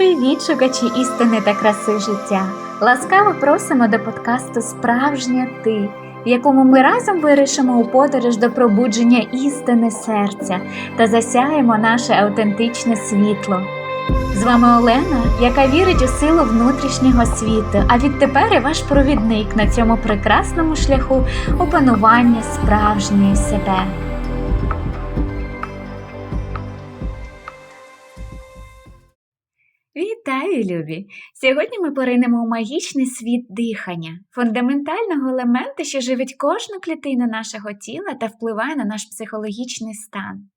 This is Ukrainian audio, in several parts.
Привіт, шукачі істини та краси життя! Ласкаво просимо до подкасту Справжня ти, в якому ми разом вирішимо у подорож до пробудження істини серця та засяємо наше автентичне світло. З вами Олена, яка вірить у силу внутрішнього світу, а відтепер і ваш провідник на цьому прекрасному шляху опанування справжньої себе. Вітаю, любі! Сьогодні ми поринемо у магічний світ дихання, фундаментального елементу, що живить кожну клітину нашого тіла та впливає на наш психологічний стан.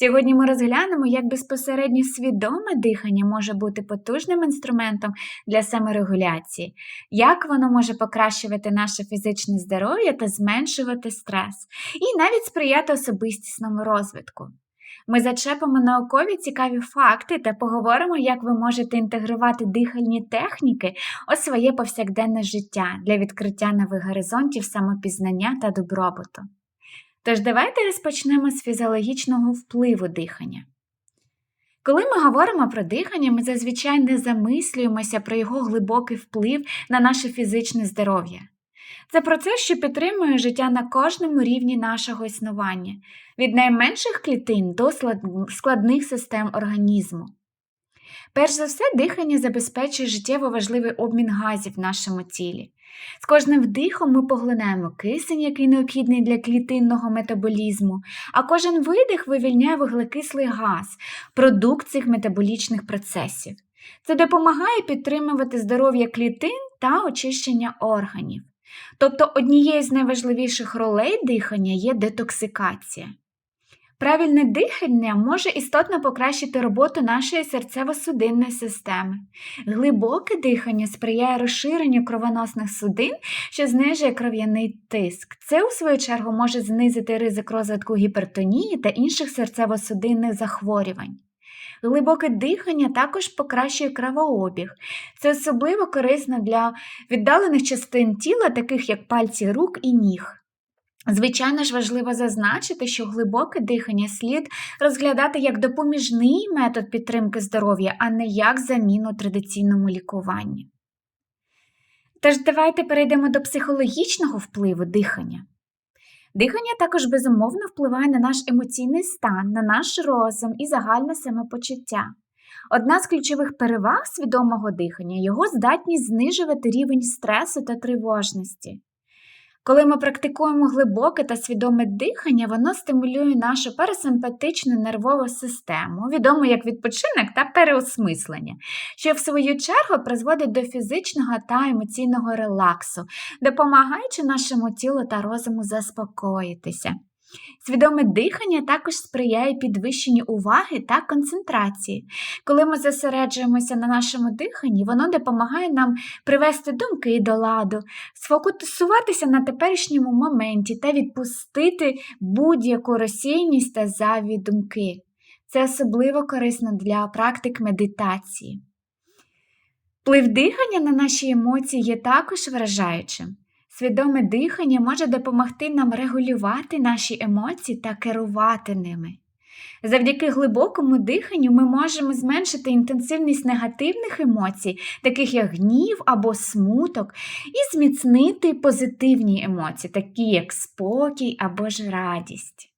Сьогодні ми розглянемо, як безпосередньо свідоме дихання може бути потужним інструментом для саморегуляції, як воно може покращувати наше фізичне здоров'я та зменшувати стрес, і навіть сприяти особистісному розвитку. Ми зачепимо наукові цікаві факти та поговоримо, як ви можете інтегрувати дихальні техніки у своє повсякденне життя для відкриття нових горизонтів самопізнання та добробуту. Тож давайте розпочнемо з фізіологічного впливу дихання. Коли ми говоримо про дихання, ми зазвичай не замислюємося про його глибокий вплив на наше фізичне здоров'я. Це процес, що підтримує життя на кожному рівні нашого існування, від найменших клітин до складних систем організму. Перш за все, дихання забезпечує життєво важливий обмін газів в нашому тілі. З кожним вдихом ми поглинаємо кисень, який необхідний для клітинного метаболізму, а кожен видих вивільняє вуглекислий газ, продукт цих метаболічних процесів. Це допомагає підтримувати здоров'я клітин та очищення органів. Тобто однією з найважливіших ролей дихання є детоксикація. Правильне дихання може істотно покращити роботу нашої серцево-судинної системи. Глибоке дихання сприяє розширенню кровоносних судин, що знижує кров'яний тиск. Це, у свою чергу, може знизити ризик розвитку гіпертонії та інших серцево-судинних захворювань. Глибоке дихання також покращує кровообіг. Це особливо корисно для віддалених частин тіла, таких як пальці рук і ніг. Звичайно ж, важливо зазначити, що глибоке дихання слід розглядати як допоміжний метод підтримки здоров'я, а не як заміну традиційному лікуванні. Тож давайте перейдемо до психологічного впливу дихання. Дихання також безумовно впливає на наш емоційний стан, на наш розум і загальне самопочуття. Одна з ключових переваг свідомого дихання його здатність знижувати рівень стресу та тривожності. Коли ми практикуємо глибоке та свідоме дихання, воно стимулює нашу парасимпатичну нервову систему, відому як відпочинок та переосмислення, що в свою чергу призводить до фізичного та емоційного релаксу, допомагаючи нашому тілу та розуму заспокоїтися. Свідоме дихання також сприяє підвищенню уваги та концентрації. Коли ми зосереджуємося на нашому диханні, воно допомагає нам привести думки до ладу, сфокусуватися на теперішньому моменті та відпустити будь-яку розсіяність та заві думки. Це особливо корисно для практик медитації. Вплив дихання на наші емоції є також вражаючим. Свідоме дихання може допомогти нам регулювати наші емоції та керувати ними. Завдяки глибокому диханню ми можемо зменшити інтенсивність негативних емоцій, таких як гнів або смуток, і зміцнити позитивні емоції, такі як спокій або ж радість.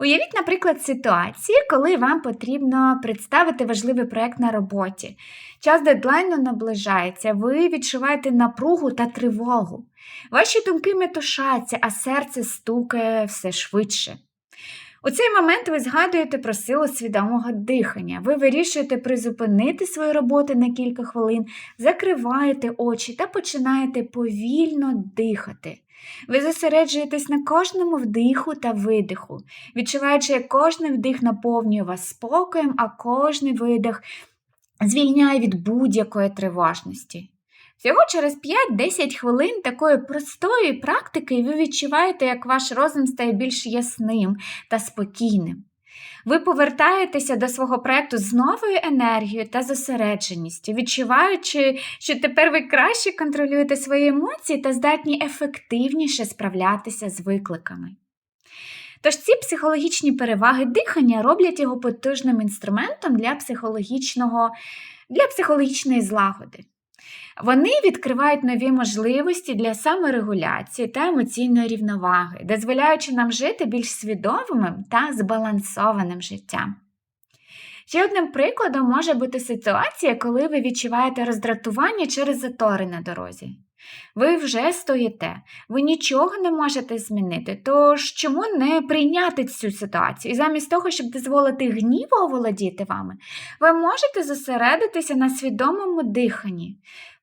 Уявіть, наприклад, ситуації, коли вам потрібно представити важливий проєкт на роботі. Час дедлайну наближається, ви відчуваєте напругу та тривогу. Ваші думки метушаться, а серце стукає все швидше. У цей момент ви згадуєте про силу свідомого дихання. Ви вирішуєте призупинити свою роботу на кілька хвилин, закриваєте очі та починаєте повільно дихати. Ви зосереджуєтесь на кожному вдиху та видиху, відчуваючи, як кожний вдих наповнює вас спокоєм, а кожний видих звільняє від будь-якої тривожності. Всього через 5-10 хвилин такої простої практики ви відчуваєте, як ваш розум стає більш ясним та спокійним. Ви повертаєтеся до свого проєкту з новою енергією та зосередженістю, відчуваючи, що тепер ви краще контролюєте свої емоції та здатні ефективніше справлятися з викликами. Тож ці психологічні переваги дихання роблять його потужним інструментом для психологічного, для психологічної злагоди. Вони відкривають нові можливості для саморегуляції та емоційної рівноваги, дозволяючи нам жити більш свідомим та збалансованим життям. Ще одним прикладом може бути ситуація, коли ви відчуваєте роздратування через затори на дорозі. Ви вже стоїте, ви нічого не можете змінити, тож чому не прийняти цю ситуацію? І замість того, щоб дозволити гніву оволодіти вами, ви можете зосередитися на свідомому диханні.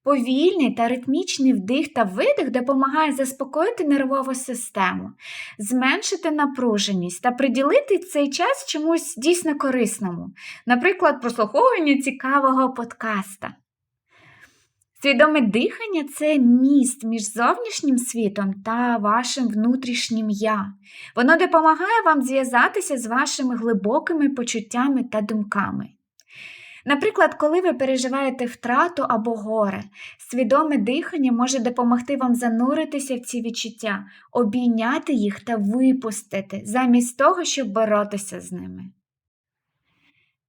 Повільний та ритмічний вдих та видих допомагає заспокоїти нервову систему, зменшити напруженість та приділити цей час чомусь дійсно корисному, наприклад, прослуховуванню цікавого подкаста. Свідоме дихання це міст між зовнішнім світом та вашим внутрішнім я. Воно допомагає вам зв'язатися з вашими глибокими почуттями та думками. Наприклад, коли ви переживаєте втрату або горе, свідоме дихання може допомогти вам зануритися в ці відчуття, обійняти їх та випустити, замість того, щоб боротися з ними.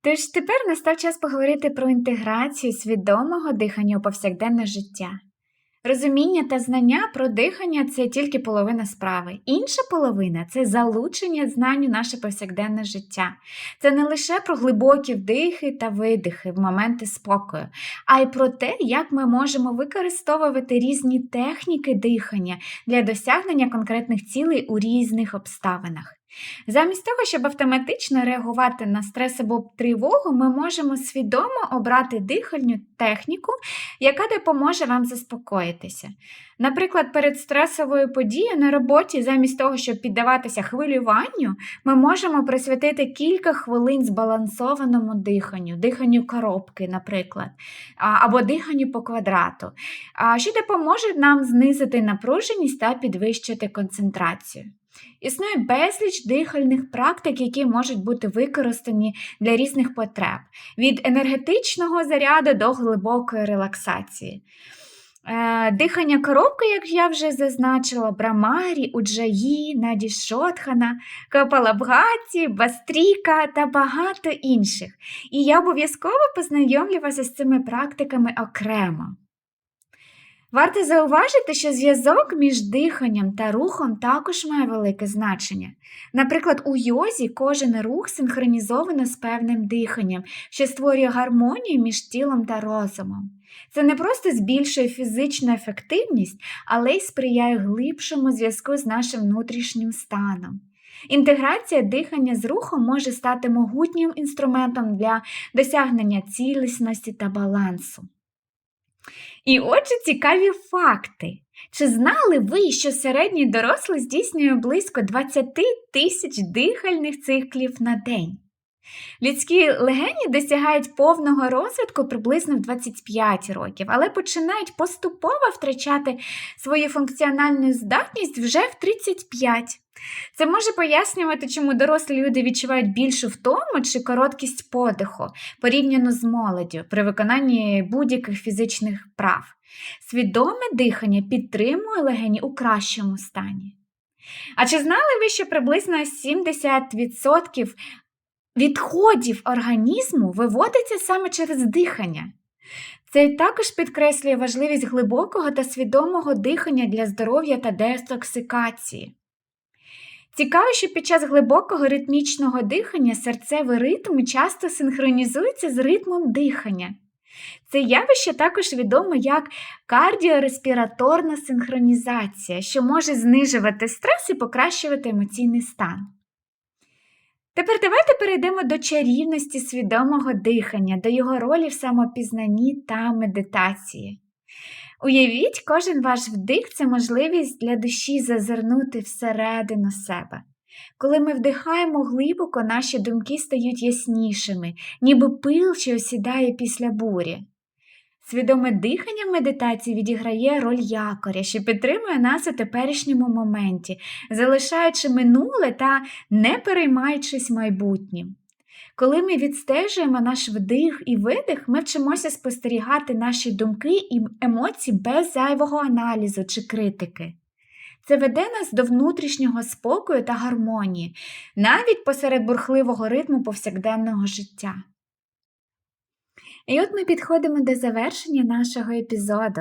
Тож тепер настав час поговорити про інтеграцію свідомого дихання у повсякденне життя. Розуміння та знання про дихання це тільки половина справи. Інша половина це залучення знань у наше повсякденне життя. Це не лише про глибокі вдихи та видихи в моменти спокою, а й про те, як ми можемо використовувати різні техніки дихання для досягнення конкретних цілей у різних обставинах. Замість того, щоб автоматично реагувати на стрес або тривогу, ми можемо свідомо обрати дихальну техніку, яка допоможе вам заспокоїтися. Наприклад, перед стресовою подією на роботі, замість того, щоб піддаватися хвилюванню, ми можемо присвятити кілька хвилин збалансованому диханню, диханню коробки, наприклад, або диханню по квадрату, що допоможе нам знизити напруженість та підвищити концентрацію. Існує безліч дихальних практик, які можуть бути використані для різних потреб, від енергетичного заряду до глибокої релаксації. Е, дихання коробки, як я вже зазначила, брамарі, уджаї, надішотхана, капалабгаті, бастріка та багато інших. І я обов'язково познайомлю вас з цими практиками окремо. Варто зауважити, що зв'язок між диханням та рухом також має велике значення. Наприклад, у йозі кожен рух синхронізовано з певним диханням, що створює гармонію між тілом та розумом. Це не просто збільшує фізичну ефективність, але й сприяє глибшому зв'язку з нашим внутрішнім станом. Інтеграція дихання з рухом може стати могутнім інструментом для досягнення цілісності та балансу. І отже, цікаві факти. Чи знали ви, що середній дорослий здійснює близько 20 тисяч дихальних циклів на день? Людські легені досягають повного розвитку приблизно в 25 років, але починають поступово втрачати свою функціональну здатність вже в 35. Це може пояснювати, чому дорослі люди відчувають більшу втому чи короткість подиху порівняно з молоддю при виконанні будь-яких фізичних прав. Свідоме дихання підтримує легені у кращому стані. А чи знали ви, що приблизно 70% відходів організму виводиться саме через дихання? Це також підкреслює важливість глибокого та свідомого дихання для здоров'я та детоксикації. Цікаво, що під час глибокого ритмічного дихання серцевий ритм часто синхронізується з ритмом дихання. Це явище також відомо як кардіореспіраторна синхронізація, що може знижувати стрес і покращувати емоційний стан. Тепер давайте перейдемо до чарівності свідомого дихання, до його ролі в самопізнанні та медитації. Уявіть, кожен ваш вдих це можливість для душі зазирнути всередину себе. Коли ми вдихаємо глибоко, наші думки стають яснішими, ніби пил, що осідає після бурі. Свідоме дихання в медитації відіграє роль якоря, що підтримує нас у теперішньому моменті, залишаючи минуле та не переймаючись майбутнім. Коли ми відстежуємо наш вдих і видих, ми вчимося спостерігати наші думки і емоції без зайвого аналізу чи критики. Це веде нас до внутрішнього спокою та гармонії, навіть посеред бурхливого ритму повсякденного життя. І от ми підходимо до завершення нашого епізоду.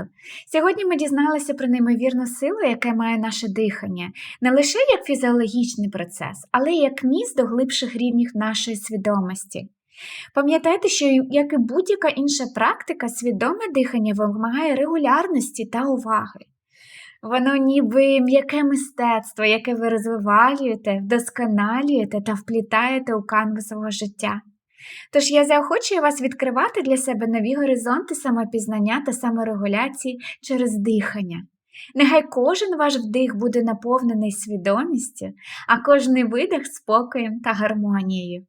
Сьогодні ми дізналися про неймовірну силу, яке має наше дихання, не лише як фізіологічний процес, але й як міст до глибших рівнів нашої свідомості. Пам'ятайте, що, як і будь-яка інша практика, свідоме дихання вимагає регулярності та уваги. Воно ніби м'яке мистецтво, яке ви розвиваєте, вдосконалюєте та вплітаєте у канву свого життя. Тож я заохочую вас відкривати для себе нові горизонти самопізнання та саморегуляції через дихання. Нехай кожен ваш вдих буде наповнений свідомістю, а кожний видих спокоєм та гармонією.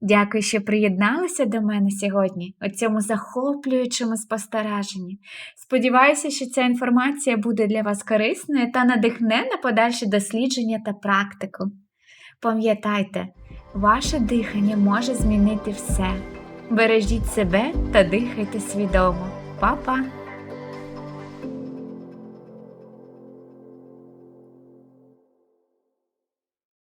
Дякую, що приєдналися до мене сьогодні у цьому захоплюючому спостереженні. Сподіваюся, що ця інформація буде для вас корисною та надихне на подальші дослідження та практику. Пам'ятайте, ваше дихання може змінити все. Бережіть себе та дихайте свідомо. Па-па!